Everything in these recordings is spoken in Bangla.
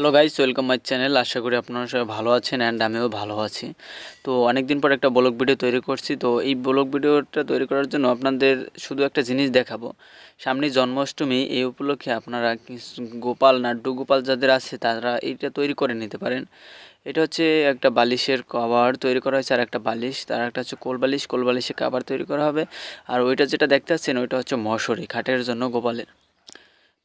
Hello guys welcome my channel আশা করি আপনারা সবাই ভালো আছেন অ্যান্ড আমিও ভালো আছি। তো অনেক দিন পর একটা ব্লগ ভিডিও তৈরি করছি। তো এই ব্লগ ভিডিওটা তৈরি করার জন্য আপনাদের শুধু একটা জিনিস দেখাবো। সামনে জন্মাষ্টমী, এই উপলক্ষে আপনারা গোপাল, নাড্ডু গোপাল যাদের আছে, তারা এইটা তৈরি করে নিতে পারেন। এটা হচ্ছে একটা বালিশের কভার তৈরি করা হয়েছে, আর একটা বালিশ, তার একটা হচ্ছে কোল বালিশ। কোল কাভার তৈরি করা হবে। আর ওইটা যেটা দেখতে পাচ্ছেন, ওইটা হচ্ছে মশারি, খাটের জন্য গোপালের।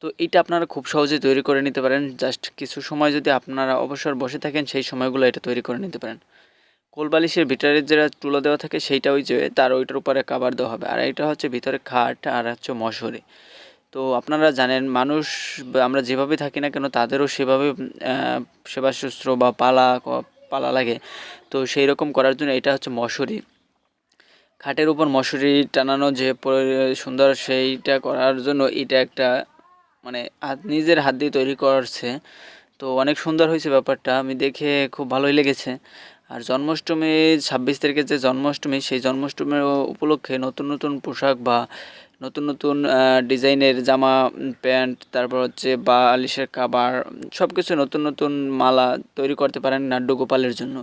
তো এটা আপনারা খুব সহজে তৈরি করে নিতে পারেন। জাস্ট কিছু সময় যদি আপনারা অবসর বসে থাকেন, সেই সময়গুলো এটা তৈরি করে নিতে পারেন। কোলবালিশের ভিতরে যেটা তুলো দেওয়া থাকে, সেইটা ওই যে তার ওইটার উপরে কাবার দেওয়া হবে। আর এটা হচ্ছে ভিতরে খাট আর হচ্ছে মশারি তো আপনারা জানেন, মানুষ আমরা যেভাবে থাকি না কেন, তাদেরও সেভাবে সেবা শুশ্রূ বা পালা পালা লাগে। তো সেই রকম করার জন্য এটা হচ্ছে মশারি খাটের উপর মশারি টানানো যে সুন্দর সেইটা করার জন্য এটা একটা মানে হাত, নিজের হাত দিয়ে তৈরি করছে। তো অনেক সুন্দর হয়েছে ব্যাপারটা, আমি দেখে খুব ভালোই লেগেছে। আর জন্মাষ্টমী, ছাব্বিশ তারিখে যে জন্মাষ্টমী, সেই জন্মাষ্টমীর উপলক্ষে নতুন নতুন পোশাক বা নতুন নতুন ডিজাইনের জামা, প্যান্ট, তারপর হচ্ছে বালিশের কাবার সব কিছু নতুন নতুন মালা তৈরি করতে পারেন নাড্ডু গোপালের জন্য।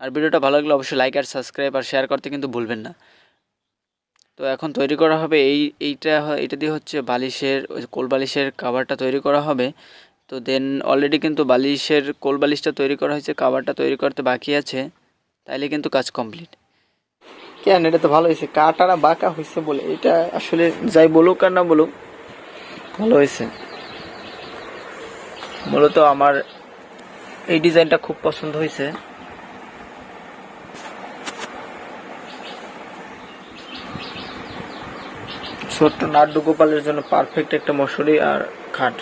আর ভিডিওটা ভালো লাগলে অবশ্যই লাইক আর সাবস্ক্রাইব আর শেয়ার করতে কিন্তু ভুলবেন না। তো এখন তৈরি করা হবে এই, এইটা এটা দিয়ে হচ্ছে বালিশের কোল বালিশের কাভারটা তৈরি করা হবে। তো দেন অলরেডি কিন্তু বালিশের, কোল বালিশটা তৈরি করা হয়েছে কাভারটা তৈরি করতে বাকি আছে। তাইলে কিন্তু কাজ কমপ্লিট কেন? এটা তো ভালো হয়েছে। কাটারা বাঁকা হয়েছে বলে। এটা আসলে যাই বলুক আর না বলুক, ভালো হয়েছে। মূলত আমার এই ডিজাইনটা খুব পছন্দ হয়েছে। ছোট্ট নাড্য গোপালের জন্য পারফেক্ট একটা মশুরি আর খাট।